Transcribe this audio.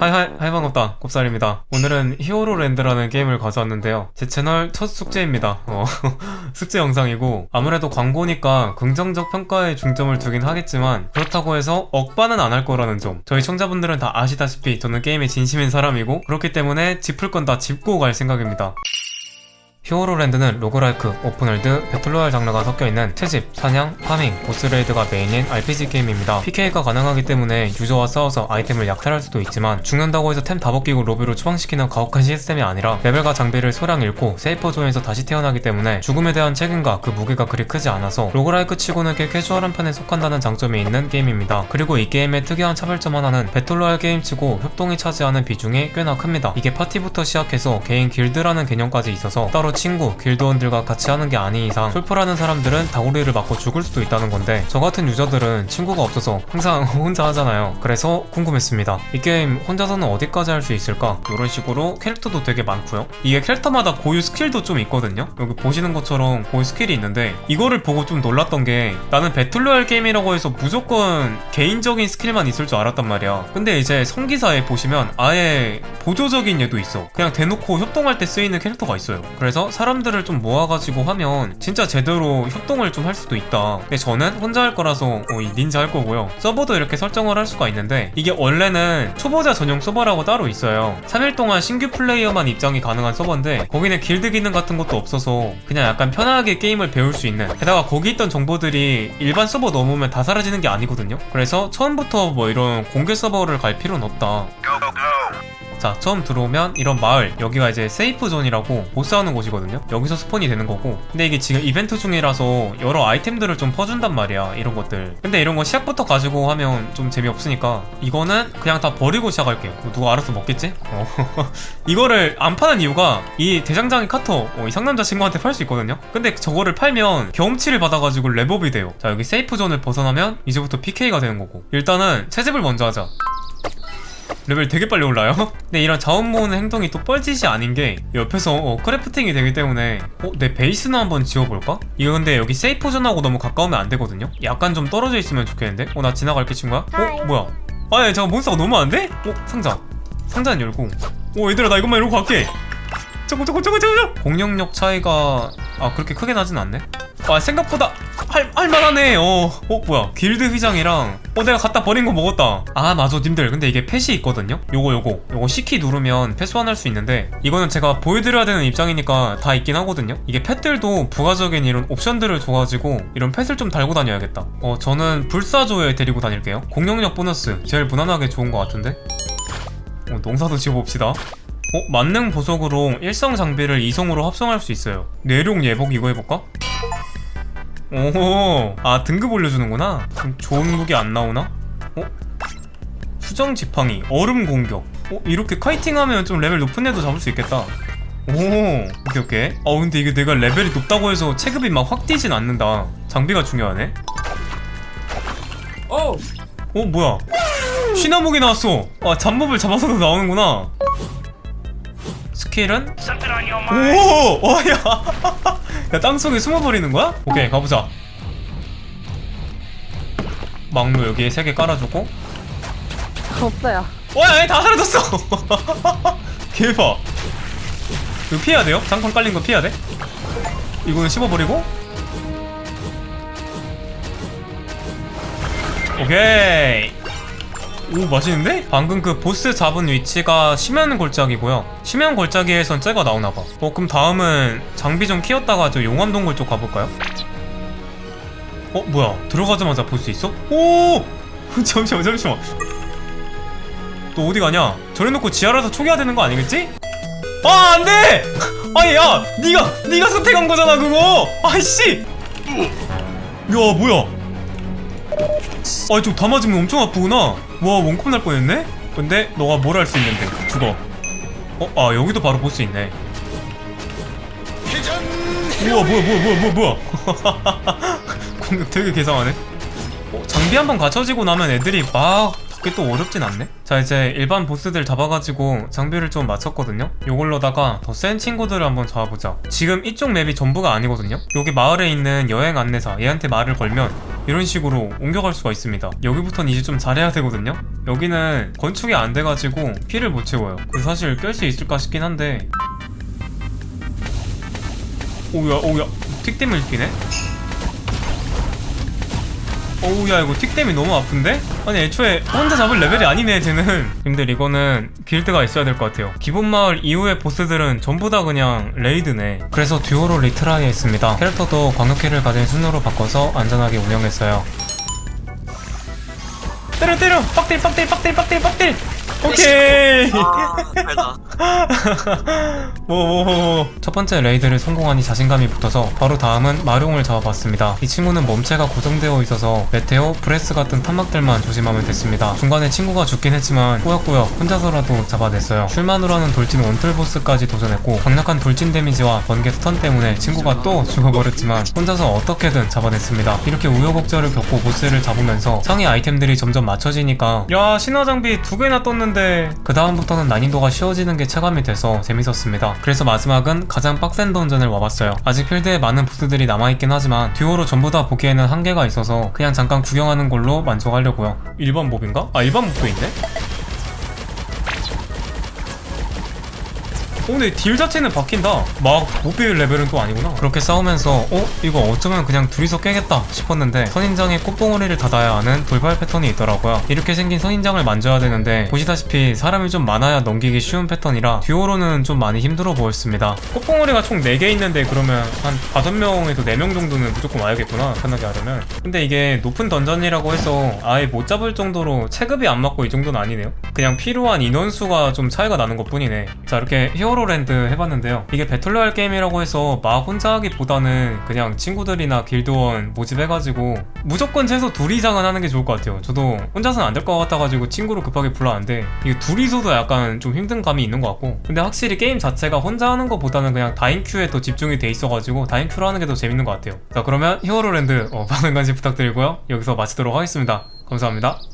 하이 하이 하이 반갑다. 곱살입니다. 오늘은 히어로랜드라는 게임을 가져왔는데요. 제 채널 첫 숙제입니다. 어, 숙제 영상이고 아무래도 광고니까 긍정적 평가에 중점을 두긴 하겠지만 그렇다고 해서 억반은 안 할 거라는 점. 저희 청자분들은 다 아시다시피 저는 게임에 진심인 사람이고 그렇기 때문에 짚을 건 다 짚고 갈 생각입니다 히어로랜드는 로그라이크, 오픈월드, 배틀로얄 장르가 섞여있는 채집, 사냥, 파밍, 보스레이드가 메인인 RPG 게임입니다. PK가 가능하기 때문에 유저와 싸워서 아이템을 약탈할 수도 있지만 죽는다고 해서 템 다 벗기고 로비로 추방시키는 가혹한 시스템이 아니라 레벨과 장비를 소량 잃고 세이퍼 존에서 다시 태어나기 때문에 죽음에 대한 책임과 그 무게가 그리 크지 않아서 로그라이크 치고는 꽤 캐주얼한 편에 속한다는 장점이 있는 게임입니다. 그리고 이 게임의 특이한 차별점 하나는 배틀로얄 게임치고 협동이 차지하는 비중이 꽤나 큽니다. 이게 파티부터 시작해서 개인 길드라는 개념까지 있어서 따로 친구, 길드원들과 같이 하는 게 아닌 이상 솔플하는 사람들은 다구리를 맞고 죽을 수도 있다는 건데 저 같은 유저들은 친구가 없어서 항상 혼자 하잖아요. 그래서 궁금했습니다. 이 게임 혼자서는 어디까지 할 수 있을까? 이런 식으로 캐릭터도 되게 많고요. 이게 캐릭터마다 고유 스킬도 좀 있거든요. 여기 보시는 것처럼 고유 스킬이 있는데 이거를 보고 좀 놀랐던 게 나는 배틀로얄 게임이라고 해서 무조건 개인적인 스킬만 있을 줄 알았단 말이야. 근데 이제 성기사에 보시면 아예 보조적인 얘도 있어. 그냥 대놓고 협동할 때 쓰이는 캐릭터가 있어요. 그래서 사람들을 좀 모아가지고 하면 진짜 제대로 협동을 좀 할 수도 있다. 근데 저는 혼자 할 거라서 어, 이 닌자 할 거고요. 서버도 이렇게 설정을 할 수가 있는데 이게 원래는 초보자 전용 서버라고 따로 있어요. 3일 동안 신규 플레이어만 입장이 가능한 서버인데 거기는 길드 기능 같은 것도 없어서 그냥 약간 편하게 게임을 배울 수 있는 게다가 거기 있던 정보들이 일반 서버 넘으면 다 사라지는 게 아니거든요. 그래서 처음부터 뭐 이런 공개 서버를 갈 필요는 없다. 자 처음 들어오면 이런 마을 여기가 이제 세이프 존이라고 보스하는 곳이거든요. 여기서 스폰이 되는 거고. 근데 이게 지금 이벤트 중이라서 여러 아이템들을 좀 퍼준단 말이야 이런 것들. 근데 이런 거 시작부터 가지고 하면 좀 재미없으니까 이거는 그냥 다 버리고 시작할게요. 뭐 누가 알아서 먹겠지? 어. 이거를 안 파는 이유가 이 대장장이 카터 어, 이 상남자 친구한테 팔 수 있거든요. 근데 저거를 팔면 경험치를 받아가지고 랩업이 돼요. 자 여기 세이프 존을 벗어나면 이제부터 PK가 되는 거고. 일단은 채집을 먼저 하자 레벨 되게 빨리 올라요. 근데 이런 자원 모으는 행동이 또 뻘짓이 아닌 게 옆에서 어, 크래프팅이 되기 때문에 어, 내 베이스는 한번 지워볼까? 이거 근데 여기 세이프 존하고 너무 가까우면 안 되거든요. 약간 좀 떨어져 있으면 좋겠는데? 어 나 지나갈게 친구야. 어 뭐야? 아니 잠깐 몬스터가 너무 안 돼? 어 상자. 상자는 열고. 어 얘들아 나 이것만 이러고 갈게. 잠깐 잠깐 잠깐 잠깐. 공격력 차이가 아 그렇게 크게 나진 않네. 아 생각보다 할, 할만하네. 어. 어 뭐야. 길드 휘장이랑 어 내가 갖다 버린 거 먹었다. 아 맞아 님들. 근데 이게 펫이 있거든요? 요거 요거. 요거 C키 누르면 펫 소환할 수 있는데 이거는 제가 보여드려야 되는 입장이니까 다 있긴 하거든요? 이게 펫들도 부가적인 이런 옵션들을 줘가지고 이런 펫을 좀 달고 다녀야겠다. 어 저는 불사조에 데리고 다닐게요. 공격력 보너스. 제일 무난하게 좋은 것 같은데? 어 농사도 지어봅시다. 어? 만능 보석으로 일성 장비를 이성으로 합성할 수 있어요. 내룡 예복 이거 해볼까? 오, 아 등급 올려주는구나. 그럼 좋은 무기 안 나오나? 어? 수정 지팡이, 얼음 공격. 어 이렇게 카이팅하면 좀 레벨 높은 애도 잡을 수 있겠다. 오, 오케이 오케이. 어 근데 이게 내가 레벨이 높다고 해서 체급이 막 확 뛰진 않는다. 장비가 중요하네. 어! 어 뭐야? 신화목이 나왔어. 아 잡몹을 잡아서도 나오는구나. 스킬은? 오, 와야. 야 땅속에 숨어버리는 거야? 오케이 가보자. 막루 여기에 세 개 깔아주고. 없어요. 와, 얘다 사라졌어. 개봐. 이거 피해야 돼요? 장판 깔린 거 피해야 돼? 이거는 씹어버리고. 오케이. 오 맛있는데? 방금 그 보스 잡은 위치가 심연 골짜기고요 심연 골짜기에선 쟤가 나오나봐 어 그럼 다음은 장비 좀 키웠다가 저 용암동굴 쪽 가볼까요? 어 뭐야 들어가자마자 볼 수 있어? 오 잠시만 잠시만 또 어디 가냐 저래놓고 지하라서 초기화 되는 거 아니겠지? 아 안돼! 아니 야 니가 니가 선택한 거잖아 그거 아이씨 야 뭐야 아, 저다 맞으면 엄청 아프구나. 와, 원컵 날 뻔했네? 근데 너가 뭘 할 수 있는데? 죽어. 어, 아, 여기도 바로 보스 있네. 우와, 뭐야, 뭐야, 뭐야, 뭐야, 뭐야. 공격 되게 개상하네. 어, 장비 한번 갖춰지고 나면 애들이 막 그게 또 어렵진 않네? 자 이제 일반 보스들 잡아가지고 장비를 좀 맞췄거든요? 요걸로다가 더 센 친구들을 한번 잡아보자 지금 이쪽 맵이 전부가 아니거든요? 여기 마을에 있는 여행 안내사 얘한테 말을 걸면 이런 식으로 옮겨갈 수가 있습니다 여기부터는 이제 좀 잘해야 되거든요? 여기는 건축이 안 돼가지고 피를 못 채워요 그래서 사실 깰 수 있을까 싶긴 한데 오야 오야 틱댐을 끼네? 어우야 이거 틱댐이 너무 아픈데? 아니 애초에 혼자 잡을 레벨이 아니네 쟤는. 님들 이거는 길드가 있어야 될 것 같아요. 기본 마을 이후의 보스들은 전부 다 그냥 레이드네. 그래서 듀오로 리트라이 했습니다. 캐릭터도 광역키를 가진 순으로 바꿔서 안전하게 운영했어요. 때려 때려! 빡딜 빡딜 빡딜 빡딜 빡딜 오케이 아, 달다. 뭐뭐뭐 첫 번째 레이드를 성공하니 자신감이 붙어서 바로 다음은 마룡을 잡아봤습니다. 이 친구는 몸체가 고정되어 있어서 메테오, 브레스 같은 탄막들만 조심하면 됐습니다. 중간에 친구가 죽긴 했지만 꾸역꾸역 혼자서라도 잡아냈어요. 슐마누라는 돌진 원툴 보스까지 도전했고 강력한 돌진 데미지와 번개 스턴 때문에 친구가 또 죽어버렸지만 혼자서 어떻게든 잡아냈습니다. 이렇게 우여곡절을 겪고 보스를 잡으면서 상위 아이템들이 점점 맞춰지니까 야 신화 장비 두 개나 떴는데 그 다음부터는 난이도가 쉬워지는 게 체감이 돼서 재밌었습니다. 그래서 마지막은 가장 빡센 던전을 와봤어요. 아직 필드에 많은 보스들이 남아있긴 하지만 듀오로 전부 다 보기에는 한계가 있어서 그냥 잠깐 구경하는 걸로 만족하려고요. 일반 몹인가? 아 일반 몹도 있네? 근데 딜 자체는 바뀐다. 막못 비빌 레벨은 또 아니구나. 그렇게 싸우면서 어? 이거 어쩌면 그냥 둘이서 깨겠다 싶었는데 선인장에 꽃봉오리를 닫아야 하는 돌발 패턴이 있더라고요. 이렇게 생긴 선인장을 만져야 되는데 보시다시피 사람이 좀 많아야 넘기기 쉬운 패턴이라 듀오로는 좀 많이 힘들어 보였습니다. 꽃봉오리가 총 4개 있는데 그러면 한 5명에서 4명 정도는 무조건 와야겠구나 편하게 하려면 근데 이게 높은 던전이라고 해서 아예 못 잡을 정도로 체급이 안 맞고 이 정도는 아니네요 그냥 필요한 인원수가 좀 차이가 나는 것 뿐이네 자 이렇게 히어로 랜드 해봤는데요. 이게 배틀로얄 게임이라고 해서 막 혼자 하기보다는 그냥 친구들이나 길드원 모집해가지고 무조건 최소 둘 이상은 하는 게 좋을 것 같아요. 저도 혼자서는 안 될 것 같아가지고 친구를 급하게 불러왔는데 이게 둘이서도 약간 좀 힘든 감이 있는 것 같고. 근데 확실히 게임 자체가 혼자 하는 것보다는 그냥 다인큐에 더 집중이 돼 있어가지고 다인큐로 하는 게 더 재밌는 것 같아요. 자 그러면 히어로랜드 어, 많은 관심 부탁드리고요. 여기서 마치도록 하겠습니다. 감사합니다